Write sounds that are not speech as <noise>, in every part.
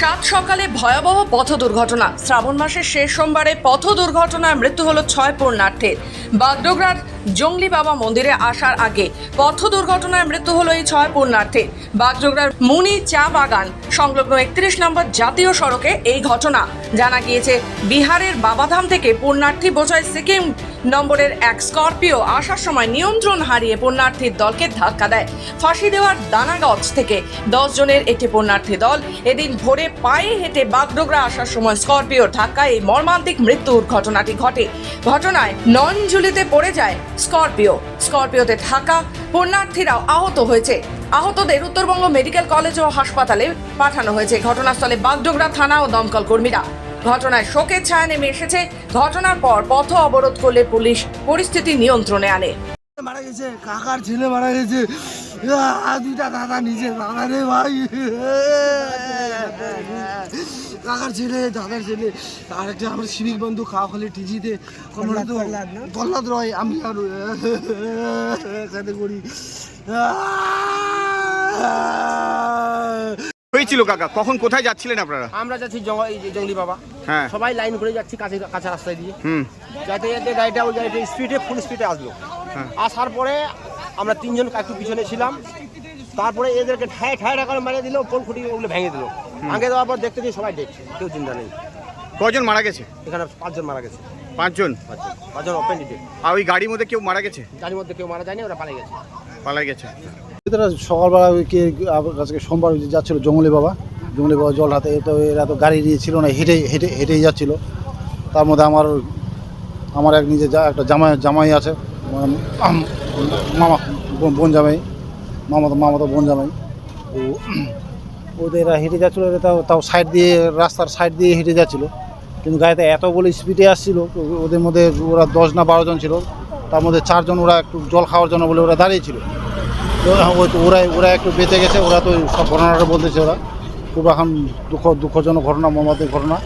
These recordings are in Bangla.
সাত সকালে ভয়াবহ পথ দুর্ঘটনা। শ্রাবণ মাসের শেষ সোমবারে পথ দুর্ঘটনায় মৃত্যু হলো ছয় পূর্ণার্থীর। বাগডোগরার জঙ্গলি বাবা মন্দিরে আসার আগে পথ দুর্ঘটনায় মৃত্যু হলো এই ছয় পূর্ণার্থীর। বাগডোগরার মুনি চা বাগান, সংলগ্ন একত্রিশ নম্বর জাতীয় সড়কে এই ঘটনা। জানা গিয়েছে, বিহারের বাবাধাম থেকে পুণ্যার্থী বোঝায় সিকিম নম্বরের এক স্করপিও আসার সময় নিয়ন্ত্রণ হারিয়ে পণ্যার্থীর দলকে ধাক্কা দেয়। ফাঁসি দেওয়ার দানাগঞ্জ থেকে দশ জনের একটি পণ্যার্থী দল এদিন ভোরে পায়ে হেঁটে বাগডোগরা আসার সময় স্করপিওর ধাক্কায় এই মর্মান্তিক মৃত্যুর ঘটনাটি ঘটে। ঘটনায় ননজুলিতে পড়ে যায় স্করপিও। স্করপিওতে থাকা পণ্যার্থীরাও আহত হয়েছে। আহতদের উত্তরবঙ্গ মেডিকেল কলেজ ও হাসপাতালে পাঠানো হয়েছে। ঘটনাস্থলে বাগডোগরা থানা ও দমকল কর্মীরা ঘটনায় শোকের ছায়া নেমে এসেছে ঘটনার পর পথ অবরোধ করলে পুলিশ পরিস্থিতি নিয়ন্ত্রণে আনে মারা গেছে কাকার ছেলে মারা গেছে দুইটা কাকা নিচে দাদা রে ভাই কাকার ছেলে দাদার ছেলে আর একটা আমার সিভিক বন্ধু খাওয়া খালি টিজিতে প্রহ্লাদ রয় আমি আর সাথে করি হয়েছিল কাকা? কখন কোথায় যাচ্ছিলেন আপনারা? আমরা যাচ্ছি জঙ্গল বাবা। হ্যাঁ। সবাই লাইন করে যাচ্ছি কাছে কাঁচা রাস্তায় দিয়ে। হুম। যাতে যাতে গাড়িটা ওই গাড়িটা স্পিডে ফুল স্পিডে আসলো। হ্যাঁ। আসার পরে আমরা তিনজন একটু পিছনে ছিলাম। তারপরে এদেরকে ঠায় ঠায় করে মারিয়ে দিল পোল খুঁটি ওগুলো ভেঙে দিল। ভেঙে দেওয়ার পর দেখতে সবাই দেখছে কেউ চিন্তা নেই। কজন মারা গেছে? এখানে পাঁচজন মারা গেছে। পাঁচজন? পাঁচজন। ওপেন আর ওই গাড়ির মধ্যে কেউ মারা গেছে? গাড়ির মধ্যে কেউ মারা যায়নি ওরা পালিয়ে গেছে। পালাই গেছে। এরা সকালবেলা কে আজকে সোমবার যাচ্ছিল জঙ্গলি বাবা জঙ্গলি বাবা জল হাতে, তো এরা তো গাড়ি নিয়ে ছিল না, হেঁটে হেঁটে, হেঁটেই যাচ্ছিল। তার মধ্যে আমার আমার এক নিজে একটা জামাই জামাই আছে মামা, বোন- জামাই মামা তো মামা তো বোন জামাই। তো ওদের এরা হেঁটে যাচ্ছিল তাও তাও সাইড দিয়ে, রাস্তার সাইড দিয়ে হেঁটে যাচ্ছিল। কিন্তু গাড়িতে এত বলে স্পিডে আসছিল ওদের মধ্যে ওরা দশ না বারো জন ছিল। তার মধ্যে চারজন ওরা একটু জল খাওয়ার জন্য বলে ওরা দাঁড়িয়েছিল তো ওই তো ওরা ওরা একটু বেঁচে গেছে ওরা তো সব ঘটনাটা বলতেছে ওরা। খুব এখন দুঃখ দুঃখজনক ঘটনা মর্মান্তিক ঘটনা।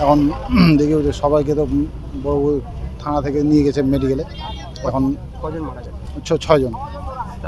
এখন <clears throat> দেখি ওই যে সবাইকে তো বড় থানা থেকে নিয়ে গেছে মেডিকেলে এখন ছজন মারা যায়? ছ- ছয়জন।